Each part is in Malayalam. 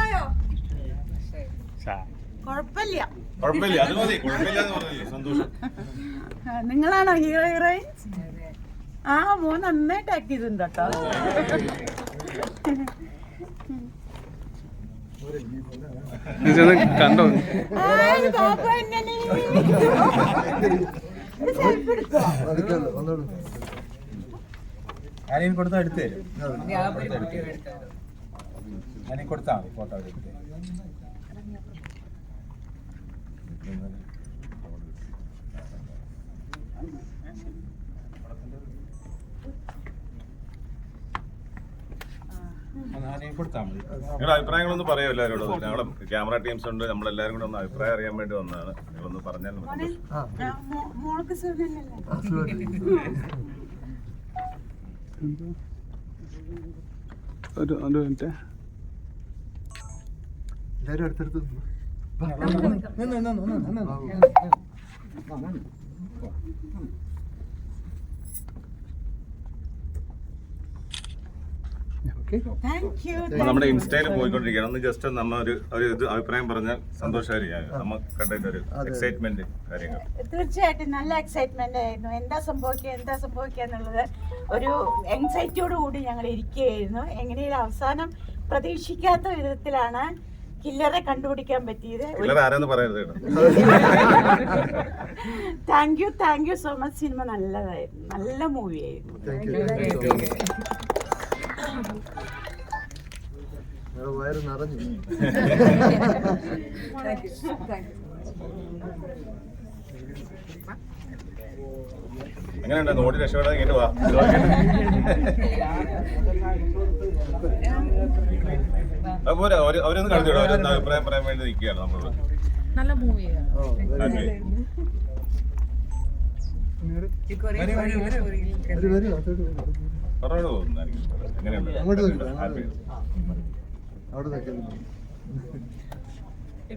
മനസ്സിലായോ കുഴപ്പമില്ല സന്തോഷം. നിങ്ങളാണോ ഹീറോ ഹീറോയിൻ ആ മോൻ നന്നായിട്ട് ആക്ട് ചെയ്തിട്ടുണ്ട് കേട്ടോ. കണ്ടോ? ആരെയും കൊടുത്താൽ എടുത്തു? ഞാനീ കൊടുത്താ മതി ഫോട്ടോ എടുത്തേ നിങ്ങളുടെ അഭിപ്രായങ്ങളൊന്ന് പറയോ എല്ലാവരോടും. ഞങ്ങളെ ക്യാമറ ടീംസ് ഉണ്ട്. നമ്മളെല്ലാരും കൂടെ ഒന്ന് അഭിപ്രായം അറിയാൻ വേണ്ടി വന്നതാണ്. നിങ്ങളൊന്ന് പറഞ്ഞാൽ മതി. ഒരു മിനിറ്റ്. എല്ലാരും അടുത്തടുത്ത് നമ്മുടെ ഇൻസ്റ്റയിൽ പോയിക്കൊണ്ടിരിക്കണം ഒന്ന് ജസ്റ്റ് നമ്മ ഒരു ഒരു ഇത് അഭിപ്രായം പറഞ്ഞാൽ സന്തോഷമായിരിക്കും കണ്ടിട്ട് ഒരു എക്സൈറ്റ്മെന്റ് കാര്യങ്ങൾ തീർച്ചയായിട്ടും നല്ല എക്സൈറ്റ്മെന്റ് ആയിരുന്നു. എന്താ സംഭവിക്കുക എന്താ സംഭവിക്കുക എന്നുള്ളത് ഒരു എൻസൈറ്റിയോട് കൂടി ഞങ്ങൾ ഇരിക്കുകയായിരുന്നു. എങ്ങനെയും അവസാനം പ്രതീക്ഷിക്കാത്ത വിധത്തിലാണ് കില്ലറെ കണ്ടുപിടിക്കാൻ പറ്റിയത് കില്ലർ ആരാന്ന് പറയരുത് കേട്ടോ. Thank you thank you so much cinema നല്ലതായിരുന്നു. നല്ല മൂവി ആയിരുന്നു. ഞങ്ങളുടെ വയറ് നിറഞ്ഞു. എങ്ങനെയുണ്ട്? നോട്ടി രക്ഷപ്പെടാൻ കേട്ട് വാ. അത് പോരാ അവർ അവരൊന്ന് കണ്ടിട്ട് അവരൊന്ന് അഭിപ്രായം പറയാൻ വേണ്ടി നിൽക്കുകയാണ് നമ്മളോട് നല്ല മൂവിയാണ്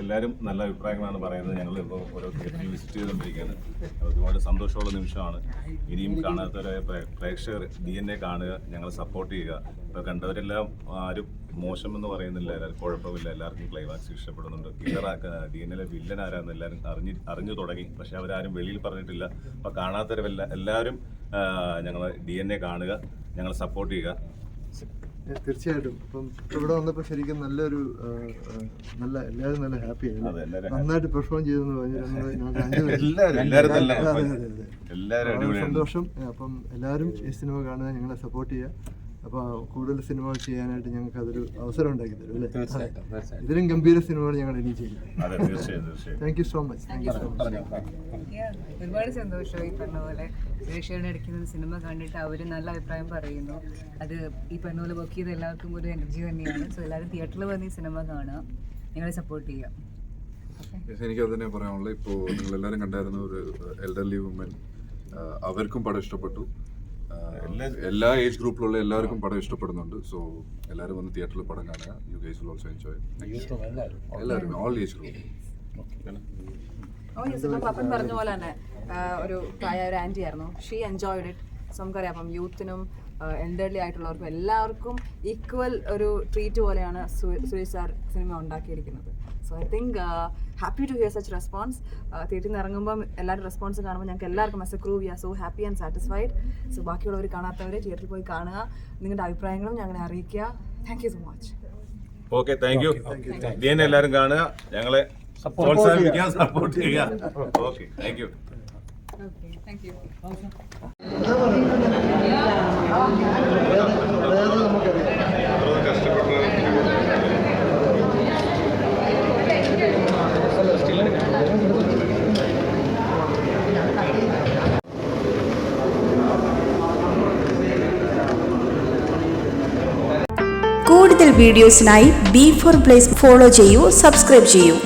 എല്ലാവരും നല്ല അഭിപ്രായങ്ങളാണ് പറയുന്നത്. ഞങ്ങൾ ഇപ്പോൾ ഓരോ തിയേറ്ററിൽ വിസിറ്റ് ചെയ്തുകൊണ്ടിരിക്കുകയാണ്. ഒരുപാട് സന്തോഷമുള്ള നിമിഷമാണ്. ഇനിയും കാണാത്തവരായ പ്രേക്ഷകർ ഡി എൻ എ കാണുക ഞങ്ങളെ സപ്പോർട്ട് ചെയ്യുക. ഇപ്പോൾ കണ്ടവരെല്ലാം ആരും മോശം എന്ന് പറയുന്നില്ല. എല്ലാവരും കുഴപ്പമില്ല. എല്ലാവർക്കും ക്ലൈമാക്സ് ഇഷ്ടപ്പെടുന്നുണ്ട്. കില്ലറാക്ക ഡി എൻ എയിലെ വില്ലൻ ആരാന്ന് എല്ലാവരും അറിഞ്ഞ് അറിഞ്ഞു തുടങ്ങി. പക്ഷെ അവരാരും വെളിയിൽ പറഞ്ഞിട്ടില്ല. അപ്പോൾ കാണാത്തവരെല്ലാം എല്ലാവരും ഞങ്ങൾ ഡി എൻ എ കാണുക ഞങ്ങളെ സപ്പോർട്ട് ചെയ്യുക. തീർച്ചയായിട്ടും. അപ്പം ഇപ്പൊ ഇവിടെ വന്നപ്പോ ശരിക്കും നല്ലൊരു നല്ല എല്ലാവരും നല്ല ഹാപ്പി ആയിരുന്നു നന്നായിട്ട് പെർഫോം ചെയ്തെന്ന് പറഞ്ഞു സന്തോഷം. അപ്പം എല്ലാവരും ഈ സിനിമ കാണുക ഞങ്ങളെ സപ്പോർട്ട് ചെയ്യുക അപ്പോൾ കൂടുതൽ സിനിമകൾ ചെയ്യാനായിട്ട് ഞങ്ങൾക്ക് അതൊരു അവസരം ഉണ്ടാക്കി തരും അല്ലേ? ഇതിലും ഗംഭീര സിനിമകൾ ഞങ്ങൾ ഇനി ചെയ്യും. Thank you so much thank you so much ഒരുപാട് സന്തോഷം ഈ പറഞ്ഞ പോലെ. സുരക്ഷയുടെ അടിക്കുന്ന സിനിമ കണ്ടിട്ട് അവർ നല്ല അഭിപ്രായം പറയുന്നു. അത് ഈ പറഞ്ഞ പോലെ വർക്ക് ചെയ്ത് എല്ലാവർക്കും ഒരു എനർജി തന്നെയാണ്. സോ എല്ലാവരും തിയേറ്ററിൽ വന്ന് ഈ സിനിമ കാണുക. ഞങ്ങളെ സപ്പോർട്ട് ചെയ്യാം എനിക്ക് അത് തന്നെ പറയാനുള്ളത്. ഇപ്പോൾ നിങ്ങൾ എല്ലാവരും കണ്ടായിരുന്ന ഒരു എൽഡർലി വുമൻ അവർക്കും പടം ഇഷ്ടപ്പെട്ടു. ആ, എല്ലാ ഏജ് ഗ്രൂപ്പിലുള്ള എല്ലാവർക്കും പടം ഇഷ്ടപ്പെടുന്നുണ്ട്. സോ എല്ലാവരും വന്ന് തിയേറ്ററിൽ പടം കാണുക. You guys will also enjoy എല്ലാവരും. ഓൾ ഏജ് ഗ്രൂപ്പ് പപ്പൻ പറഞ്ഞ പോലെ തന്നെ ഒരു പ്രായ ഒരു ആന്റി ആയിരുന്നു. ഷീ എൻജോയ്ഡ് ഇറ്റ് സോ നമുക്കറിയാം അപ്പം യൂത്തിനും എൽഡർലി ആയിട്ടുള്ളവർക്കും എല്ലാവർക്കും ഈക്വൽ ഒരു ട്രീറ്റ് പോലെയാണ് സുരേഷ് സാർ സിനിമ ഉണ്ടാക്കിയിരിക്കുന്നത്. So I think happy to hear such response തിയേറ്ററിൽ നിന്ന് ഇറങ്ങുമ്പോൾ എല്ലാവരും റെസ്പോൺസ് കാണുമ്പോൾ ഞങ്ങൾക്ക് എല്ലാവർക്കും as prove crew we are so happy and satisfied so ബാക്കിയുള്ളവർ കാണാത്തവരെ തിയേറ്ററിൽ പോയി കാണുക. നിങ്ങളുടെ അഭിപ്രായങ്ങളും ഞങ്ങളെ അറിയിക്കുക. Thank you so much okay thank you എല്ലാവരും കാണുക. ഞങ്ങളെ പ്രോത്സാഹിപ്പിക്കാൻ സപ്പോർട്ട് ചെയ്യുക. Okay thank you thank you കൂടുതൽ വീഡിയോസിനായി ബി ഫോർ പ്ലേസ് ഫോളോ ചെയ്യൂ സബ്സ്ക്രൈബ് ചെയ്യൂ.